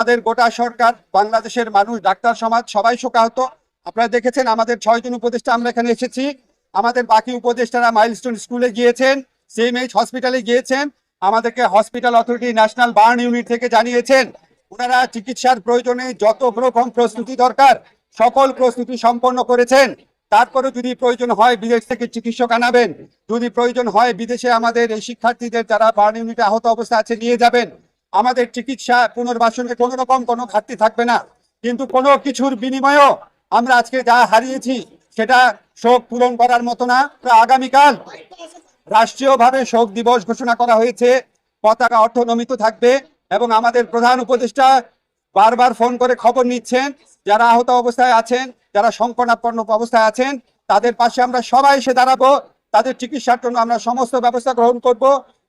আমাদের গোটা সরকার, বাংলাদেশের মানুষ, ডাক্তার সমাজ, সবাই শোকাহত। আপনারা দেখেছেন আমাদের ছয়জন উপদেষ্টা আমরা এখানে এসেছি। আমাদের বাকি উপদেষ্টারা মাইলস্টোন স্কুলে গিয়েছেন সিএমএইচ হসপিটালে গিয়েছেন। আমাদেরকে hospital authority national burn unit থেকে জানিয়েছেন। ওনারা চিকিৎসার প্রয়োজনে যত রকম প্রস্তুতি দরকার, সকল প্রস্তুতি সম্পন্ন করেছেন। তারপরে যদি প্রয়োজন হয়, বিদেশ থেকে চিকিৎসক আনাবেন। যদি প্রয়োজন হয়, বিদেশে আমাদের এই শিক্ষার্থীদের যারা বার্ন ইউনিটে আহত অবস্থা আছে, নিয়ে যাবেন। আমাদের চিকিৎসা পুনর্বাসনে কোনো রকম কোনো ঘাটতি থাকবে না। কিন্তু কোনো কিছুর বিনিময়েও আমরা আজকে যা হারিয়েছি সেটা শোক পূরণ করার মতো না। আগামীকাল রাষ্ট্রীয়ভাবে শোক দিবস ঘোষণা করা হয়েছে। পতাকা অর্থনমিত থাকবে এবং আমাদের প্রধান উপদেষ্টা বারবার ফোন করে খবর নিচ্ছেন, যারা আহত অবস্থায় আছেন, যারা সংকটাপন্ন অবস্থায় আছেন, তাদের পাশে আমরা সবাই এসে দাঁড়াবো। তাদের চিকিৎসার জন্য আমরা সমস্ত ব্যবস্থা গ্রহণ করব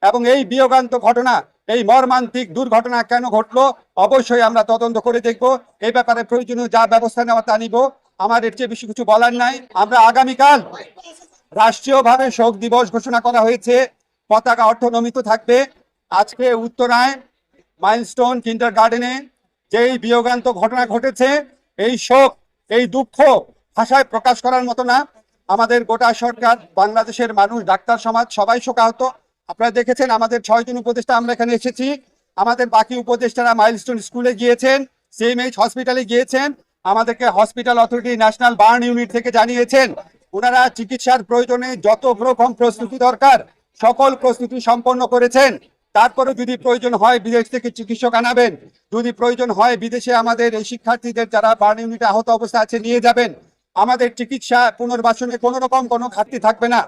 এবং এই বিয়োগান্ত ঘটনা, এই মর্মান্তিক দুর্ঘটনা কেন ঘটলো, অবশ্যই আমরা তদন্ত করে দেখব। এই ব্যাপারে প্রয়োজনীয় যা ব্যবস্থা নেওয়া তা নিব। আমার এর চেয়ে বেশি কিছু বলার নাই। আমরা আগামীকাল রাষ্ট্রীয়ভাবে শোক দিবস ঘোষণা করা হয়েছে। পতাকা অর্থনমিত থাকবে। আজকে উত্তরায় মাইলস্টোন কিন্ডার গার্ডেনে যেই বিয়োগান্ত ঘটনা ঘটেছে, এই শোক, এই দুঃখ ভাষায় প্রকাশ করার মতো না। আমাদের গোটা সরকার, বাংলাদেশের মানুষ, ডাক্তার সমাজ, সবাই শোকাহত। আপনারা দেখেছেন আমাদের ছয়জন উপদেষ্টা আমরা এখানে এসেছি। আমাদের বাকি উপদেষ্টারা মাইলস্টোন স্কুলে গিয়েছেন সিএমএইচ হসপিটালে গিয়েছেন। আমাদেরকে hospital authority national burn unit থেকে জানিয়েছেন। ওনারা চিকিৎসার প্রয়োজনে যত রকম প্রস্তুতি দরকার, সকল প্রস্তুতি সম্পন্ন করেছেন। তারপরে যদি প্রয়োজন হয়, বিদেশ থেকে চিকিৎসক আনাবেন। যদি প্রয়োজন হয়, বিদেশে আমাদের এই শিক্ষার্থীদের যারা বার্ন ইউনিটে আহত অবস্থা আছে, নিয়ে যাবেন। আমাদের চিকিৎসা পুনর্বাসনে কোনো রকম কোনো ঘাটতি থাকবে না।